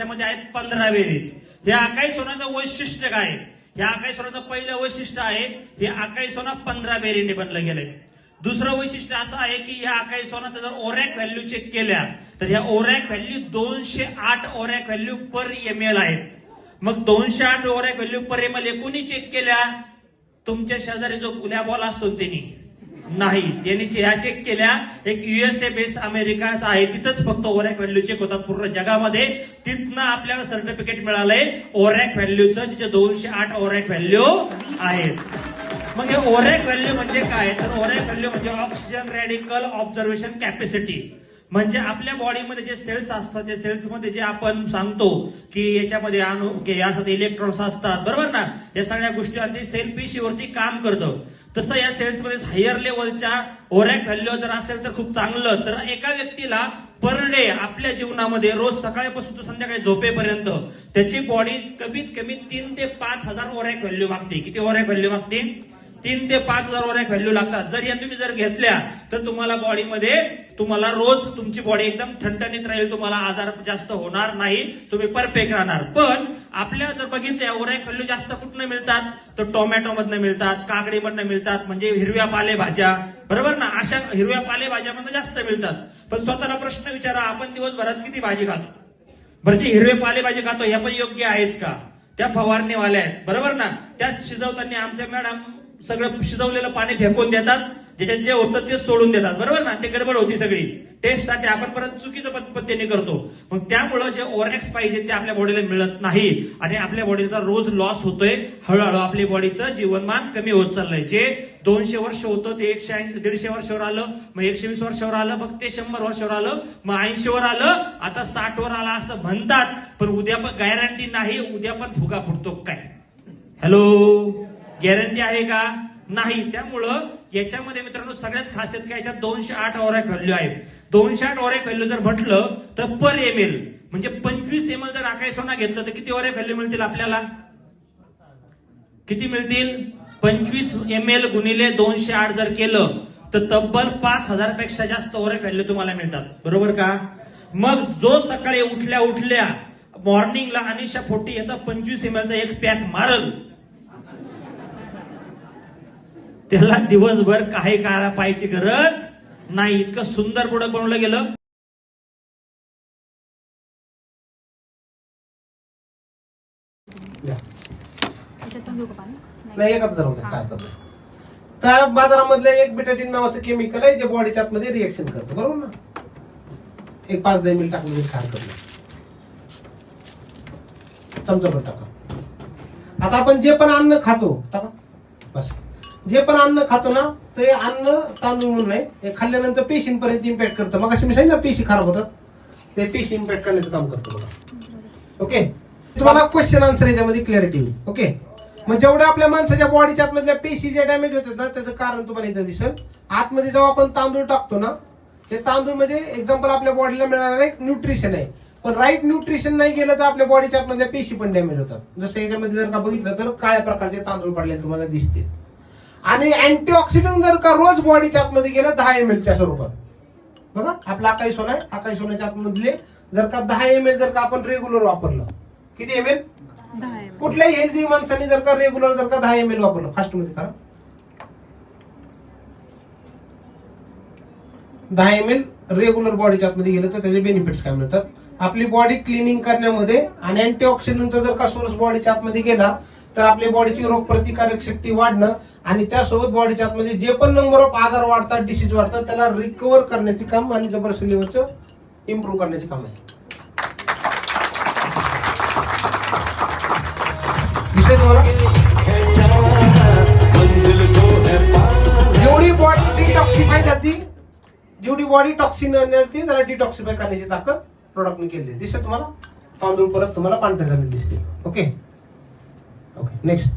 याच्यामध्ये आहेत पंधरा बेरीज हे आकाई सोन्याचं वैशिष्ट्य काय हे आकाई सोन्याचं पहिलं वैशिष्ट्य आहे हे आकाई सोना पंधरा बेरीने बनलं गेलंय. दुसरं वैशिष्ट्य असं आहे की या आकाई सोनाचं जर ओरॅक व्हॅल्यू चेक केल्या तर ह्या ओरॅक व्हॅल्यू दोनशे आठ ORAC value per M L आहेत. मग दोनशे आठ ORAC value per M L कोणी चेक केल्या तुमच्या शेजारी जो गुल्या बॉल असतो त्यांनी नाही त्यांनी ह्या चेक केल्या एक युएसए बेस अमेरिकाचा आहे तिथंच फक्त ओरॅक व्हॅल्यू चेक होतात पूर्ण जगामध्ये. तिथनं आपल्याला सर्टिफिकेट मिळालंय ओरॅक व्हॅल्यूचं जिचे दोनशे आठ ओरॅक व्हॅल्यू आहेत. मग हे ओरॅक व्हॅल्यू म्हणजे काय? तर ओरॅक व्हॅल्यू म्हणजे ऑक्सिजन रॅडिकल ऑब्झर्वेशन कॅपॅसिटी म्हणजे आपल्या बॉडीमध्ये जे सेल्स असतात त्या सेल्समध्ये जे आपण सांगतो की याच्यामध्ये अणु यासाठी इलेक्ट्रॉन्स असतात बरोबर ना? या सगळ्या गोष्टी आणि सेल पेशीवरती काम करतं. तसं या सेल्समध्ये हायर लेवलच्या ओरॅक व्हॅल्यू जर असेल तर खूप चांगलं. तर एका व्यक्तीला पर डे आपल्या जीवनामध्ये रोज सकाळपासून तर संध्याकाळी झोपेपर्यंत त्याची बॉडी कमीत कमी तीन ते पाच हजार ओरॅक व्हॅल्यू मागते. किती ओरॅक व्हॅल्यू मागते? तीन ते पाच हजार ओरॅक व्हॅल्यू लागतात. जर या तुम्ही जर घेतल्या तर तुम्हाला बॉडीमध्ये तुम्हाला रोज तुमची बॉडी एकदम ठणठणीत राहील. तुम्हाला आजार जास्त होणार नाही. तुम्ही परफेक्ट राहणार. पण आपल्या जर बघितल्या ओरॅक खल्लू जास्त कुठनं मिळतात? तर टोमॅटो मधनं मिळतात काकडीमधनं मिळतात म्हणजे हिरव्या पालेभाज्या. बरोबर ना? अशा हिरव्या पालेभाज्यामधनं जास्त मिळतात. पण स्वतःला प्रश्न विचारा आपण दिवसभरात किती भाजी खातो? बरं जे हिरवे पालेभाजी खातो ह्या पण योग्य आहेत का? त्या फवारणीवाल्या आहेत. बरोबर ना? त्यात शिजवताना आमच्या मॅडम सगळं शिजवलेलं पाणी फेकून देतात. ज्याच्यात जे होतं ते सोडून देतात. बरोबर ना? ते गडबड होती सगळी. टेस्टसाठी आपण परत चुकीचं पद्धतीने करतो. मग त्यामुळं जे ओरएक्स पाहिजे ते आपल्या बॉडीला मिळत नाही. आणि आपल्या बॉडीचा रोज लॉस होतोय हळूहळू. आपली बॉडीचं जीवनमान कमी होत चाललंय. जे दोनशे वर्ष होतं ते एकशे ऐंशी दीडशे वर्षावर आलं मग एकशे वीस वर्षावर आलं मग ते शंभर वर्षावर आलं मग ऐंशीवर आलं आता साठ वर आलं असं म्हणतात. पण उद्या पण गॅरंटी नाही उद्या पण फुगा फुटतो काय? हॅलो गॅरंटी आहे का? नाही. त्यामुळं याच्यामध्ये मित्रांनो सगळ्यात खासियत काय याच्यात दोनशे आठ ओरॅक व्हॅल्यू आहे दोनशे आठ ओरॅक व्हॅल्यू जर म्हटलं तर पर एम एल म्हणजे पंचवीस एम एल जर आकाश सोना घेतलं तर किती ओरॅक व्हॅल्यू मिळतील आपल्याला? किती मिळतील? पंचवीस एम एल गुणिले दोनशे आठ जर केलं तर तब्बल पाच हजारपेक्षा जास्त ओरे व्हॅल्यू तुम्हाला मिळतात. बरोबर का? मग जो सकाळी उठल्या उठल्या मॉर्निंगला अनिशा फोर्टी याचा पंचवीस एम चा एक पॅक मारल त्याला दिवसभर काही काळा पाहायची गरज नाही. इतकं सुंदर प्रोडक्ट बनवलं गेलं. नाही. एकच. त्या बाजारामधलं एक बिटाटीन नावाचं केमिकल आहे जे बॉडीच्या आतमध्ये रिएक्शन करतं. बरोबर ना? एक पाच दहा मिनिट काय हरकत नाही. चमचाभर टाका. आता आपण जे पण अन्न खातो टाका. बस. जे पण अन्न खातो ना ते अन्न तांदूळ म्हणून नाही हे खाल्ल्यानंतर पेशींपर्यंत इम्पॅक्ट करतं. मग अशी मी सांगितलं पेशी खराब होतात. ते पेशी इम्पॅक्ट करण्याचं काम करतं बघा. ओके? तुम्हाला क्वेश्चन आन्सर याच्यामध्ये क्लॅरिटी होईल ओके? मग जेवढ्या आपल्या माणसाच्या बॉडीच्या आतमधल्या पेशी जे डॅमेज होतात ना त्याचं कारण तुम्हाला इथं दिसेल. आतमध्ये जेव्हा आपण तांदूळ टाकतो ना ते तांदूळ म्हणजे एक्झाम्पल आपल्या बॉडीला मिळणार एक न्यूट्रिशन आहे. पण राईट न्यूट्रिशन नाही गेलं तर आपल्या बॉडीच्या आतमधल्या पेशी पण डॅमेज होतात. जसं याच्यामध्ये जर का बघितलं तर काळ्या प्रकारचे तांदूळ पडलेले तुम्हाला दिसतील. आणि अँटीऑक्सिडंट जर का रोज बॉडीच्या आतमध्ये गेलं दहा एम च्या स्वरूपात. बघा आपला आकाश सोना आहे आकाश सोन्याच्या आतमधले जर का दहा एम एल जर का आपण रेग्युलर वापरलं किती एम एल कुठल्याही हेल्दी माणसाने जर का रेग्युलर जर का दहा एम एल वापरलं फास्टमध्ये करा. दहा एम एल रेग्युलर बॉडीच्या आतमध्ये गेलं तर त्याचे बेनिफिट्स काय मिळतात आपली बॉडी क्लिनिंग करण्यामध्ये आणि अँटीऑक्सिडंटचा जर का सोर्स बॉडीच्या आतमध्ये गेला तर आपली बॉडीची रोगप्रतिकारक शक्ती वाढणं आणि त्यासोबत बॉडीच्या आतमध्ये जे पण नंबर ऑफ आजार वाढतात डिसीज वाढतात त्याला रिकवर करण्याचे काम आणि जबरदस्त लेवलचं इम्प्रूव्ह करण्याचे काम आहे. जेवढी बॉडी डिटॉक्सिफाय जाती जेवढी बॉडी टॉक्सिन आणण्याची त्याला डिटॉक्सिफाय करण्याची ताकद प्रोडक्टने केली दिसत तुम्हाला? तांदूळ परत तुम्हाला पांढरे झाले दिसते ओके ओके नेक्स्ट